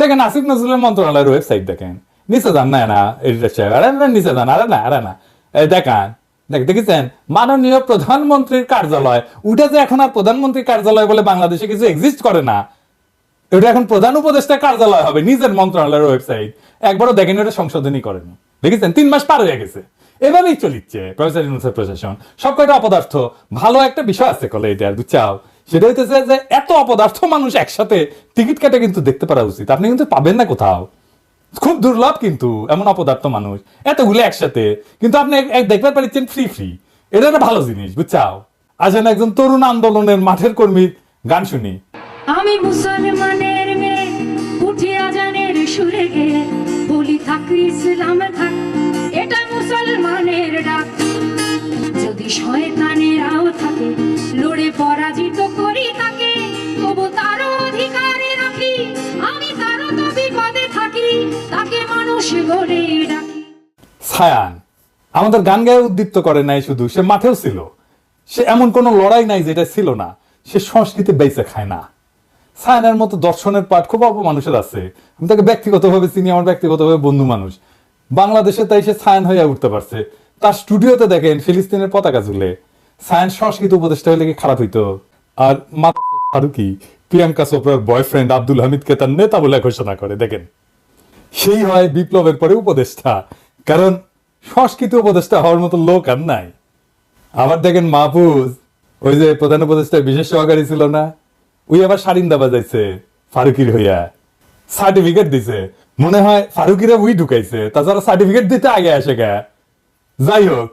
দেখেন আসিফ নজরুলের মন্ত্রণালয়ের ওয়েবসাইট দেখেন। না না আরে না আরে না আরে না। দেখান, দেখ দেখেছেন? মাননীয় প্রধানমন্ত্রীর কার্যালয় যে এখন আর প্রধানমন্ত্রীর কার্যালয় বলে বাংলাদেশে কিছু এক্সিস্ট করে না এটা এখন প্রধান উপদেষ্টা কার্যালয় হবে, নিজের মন্ত্রণালয়ের ওয়েবসাইট একবারও দেখেন এটা সংশোধনই করেন। দেখেছেন? তিন মাস পার হয়ে গেছে। এভাবেই চলিচ্ছে প্রফেসর ইউনুসের প্রশাসন। সব কয়টা অপদার্থ। ভালো একটা বিষয় আছে কলে, এটা বুঝছাও সেটা হইতেছে যে এত অপদার্থ মানুষ একসাথে টিকিট কেটে কিন্তু দেখতে পারা উচিত। আপনি কিন্তু পাবেন না কোথাও। খুব দুর্লভ কিন্তু এমন অপদার্থ মানুষ। এতগুলো একসাথে। কিন্তু আপনি দেখতে পাচ্ছেন ফ্রি ফ্রি এটা একটা ভালো জিনিস, বুঝছাও? আসেন একজন তরুণ আন্দোলনের মাঠের কর্মীর গান শুনি। আমি মুসলমানের মেয়ে উঠি আজানের সুরে গে বলি, থাক ইসলাম, থাক। এটা মুসলমানের ডাক। যদি শয়তানেরাও তাকে মানুষ বলে ডাকি। আমাদের গান গায়ে উদ্দীপ্ত করে নাই শুধু, সে মাঠেও ছিল। সে এমন কোনো লড়াই নাই যেটা ছিল না। সে সংস্কৃতি বেঁচে খায় না। ছায়ানের মতো দর্শনের পাঠ খুব অল্প মানুষের আছে। আমি তাকে ব্যক্তিগতভাবে চিনি, আমার ব্যক্তিগতভাবে বন্ধু মানুষ। বাংলাদেশে তাই সে ছায়ান হয়ে উঠতে পারছে। তার স্টুডিওতে দেখেন ফিলিস্তিনের পতাকা ঝুলে। ছায়ান সংস্কৃত উপদেষ্টা হলে কি খারাপ হইতো? আর মাতা ফারুকি, প্রিয়াঙ্কা চোপড়ার বয়ফ্রেন্ড আব্দুল হামিদকে তার নেতা বলে ঘোষণা করে। দেখেন। সেই হয় বিপ্লবের পরে উপদেষ্টা। কারণ সংস্কৃত উপদেষ্টা হওয়ার মতো লোক আর নাই। আবার দেখেন মাহফুজ, ওই যে প্রধান উপদেষ্টা বিশেষ সহকারী ছিল না ওই আবার সারিন্দা বাজাইছে ফারুকির হইয়া। সার্টিফিকেট দিছে। মনে হয় ফারুকিরা উই ঢুকাইছে, তাছাড়া সার্টিফিকেট দিতে আগে আসে গা। যাই হোক